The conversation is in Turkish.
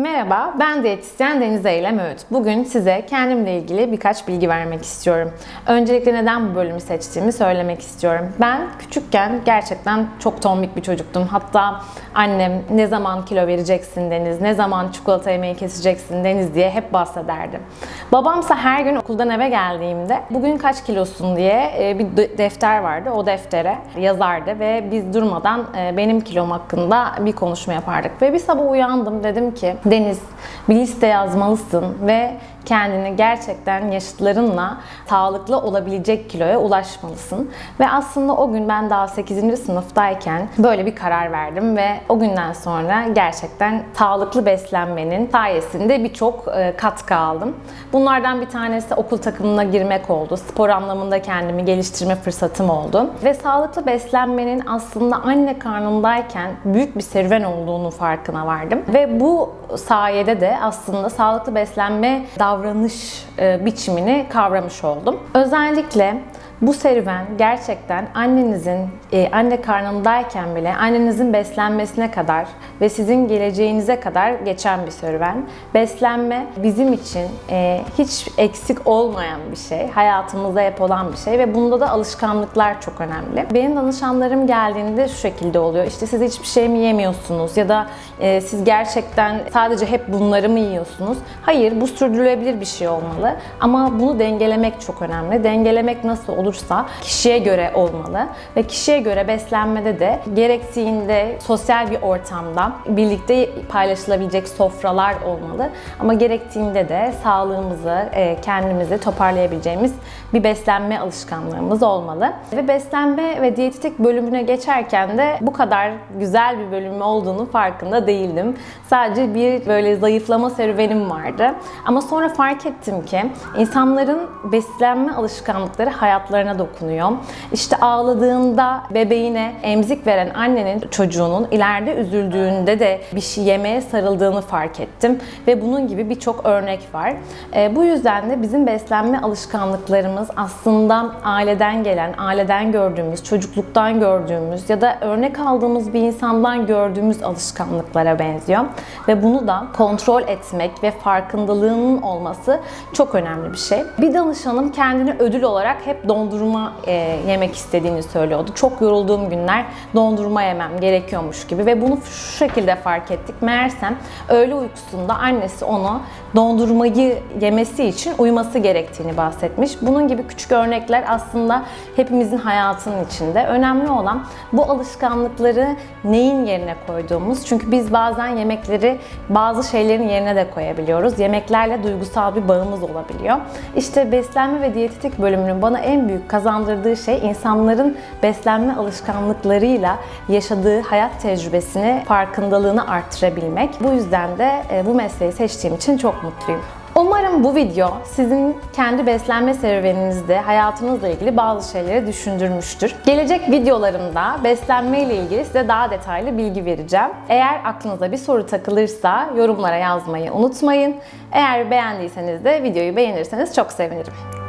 Merhaba, ben diyetisyen Deniz Eylem Öğüt. Bugün size kendimle ilgili birkaç bilgi vermek istiyorum. Öncelikle neden bu bölümü seçtiğimi söylemek istiyorum. Ben küçükken gerçekten çok tombik bir çocuktum. Hatta annem ne zaman kilo vereceksin Deniz, ne zaman çikolata yemeği keseceksin Deniz diye hep bahsederdi. Babamsa her gün okuldan eve geldiğimde bugün kaç kilosun diye e, bir de- defter vardı. O deftere yazardı ve biz durmadan e, benim kilom hakkında bir konuşma yapardık. Ve bir sabah uyandım dedim ki Deniz bir liste yazmalısın ve kendini gerçekten yaşıtlarınla sağlıklı olabilecek kiloya ulaşmalısın. Ve aslında o gün ben daha 8. sınıftayken böyle bir karar verdim ve o günden sonra gerçekten sağlıklı beslenmenin sayesinde birçok e, katkı aldım. Bunlardan bir tanesi okul takımına girmek oldu. Spor anlamında kendimi geliştirme fırsatım oldu. Ve sağlıklı beslenmenin aslında anne karnındayken büyük bir serüven olduğunu farkına vardım. Ve bu sayede de aslında sağlıklı beslenme davranış e, biçimini kavramış oldum. Özellikle bu serüven gerçekten annenizin e, anne karnındayken bile annenizin beslenmesine kadar ve sizin geleceğinize kadar geçen bir serüven. Beslenme bizim için e, hiç eksik olmayan bir şey. Hayatımızda hep olan bir şey ve bunda da alışkanlıklar çok önemli. Benim danışanlarım geldiğinde şu şekilde oluyor. İşte siz hiçbir şey mi yemiyorsunuz ya da e, siz gerçekten sadece hep bunları mı yiyorsunuz? Hayır, bu sürdürülebilir bir şey olmalı. Ama bunu dengelemek çok önemli. Dengelemek nasıl olursa kişiye göre olmalı ve kişiye göre beslenmede de gerektiğinde sosyal bir ortamda birlikte paylaşılabilecek sofralar olmalı. Ama gerektiğinde de sağlığımızı, e, kendimizi toparlayabileceğimiz bir beslenme alışkanlığımız olmalı. Ve beslenme ve diyetetik bölümüne geçerken de bu kadar güzel bir bölüm olduğunu farkında değildim. Sadece bir böyle zayıflama serüvenim vardı. Ama sonra fark ettim ki insanların beslenme alışkanlıkları hayatlarına dokunuyor. İşte ağladığında bebeğine emzik veren annenin çocuğunun ileride üzüldüğünde de bir şey yemeye sarıldığını fark ettim. Ve bunun gibi birçok örnek var. E, bu yüzden de bizim beslenme alışkanlıklarımız aslında aileden gelen, aileden gördüğümüz, çocukluktan gördüğümüz ya da örnek aldığımız bir insandan gördüğümüz alışkanlıklara benziyor. Ve bunu da kontrol etmek ve farkındalığının olması çok önemli bir şey. Bir danışanım kendini ödül olarak hep dondurma e, yemek istediğini söylüyordu. Çok yorulduğum günler dondurma yemem gerekiyormuş gibi ve bunu şu şekilde fark ettik. Meğersem öğle uykusunda annesi onu dondurmayı yemesi için uyuması gerektiğini bahsetmiş. Bunun gibi küçük örnekler aslında hepimizin hayatının içinde. Önemli olan bu alışkanlıkları neyin yerine koyduğumuz. Çünkü biz bazen yemekleri bazı şeylerin yerine de koyabiliyoruz. Yemeklerle duygusal bir bağımız olabiliyor. İşte beslenme ve diyetetik bölümünün bana en büyük kazandırdığı şey insanların beslenme alışkanlıklarıyla yaşadığı hayat tecrübesini, farkındalığını arttırabilmek. Bu yüzden de e, bu mesleği seçtiğim için çok mutluyum. Umarım bu video sizin kendi beslenme serüveninizde hayatınızla ilgili bazı şeyleri düşündürmüştür. Gelecek videolarımda beslenme ile ilgili size daha detaylı bilgi vereceğim. Eğer aklınıza bir soru takılırsa yorumlara yazmayı unutmayın. Eğer beğendiyseniz de videoyu beğenirseniz çok sevinirim.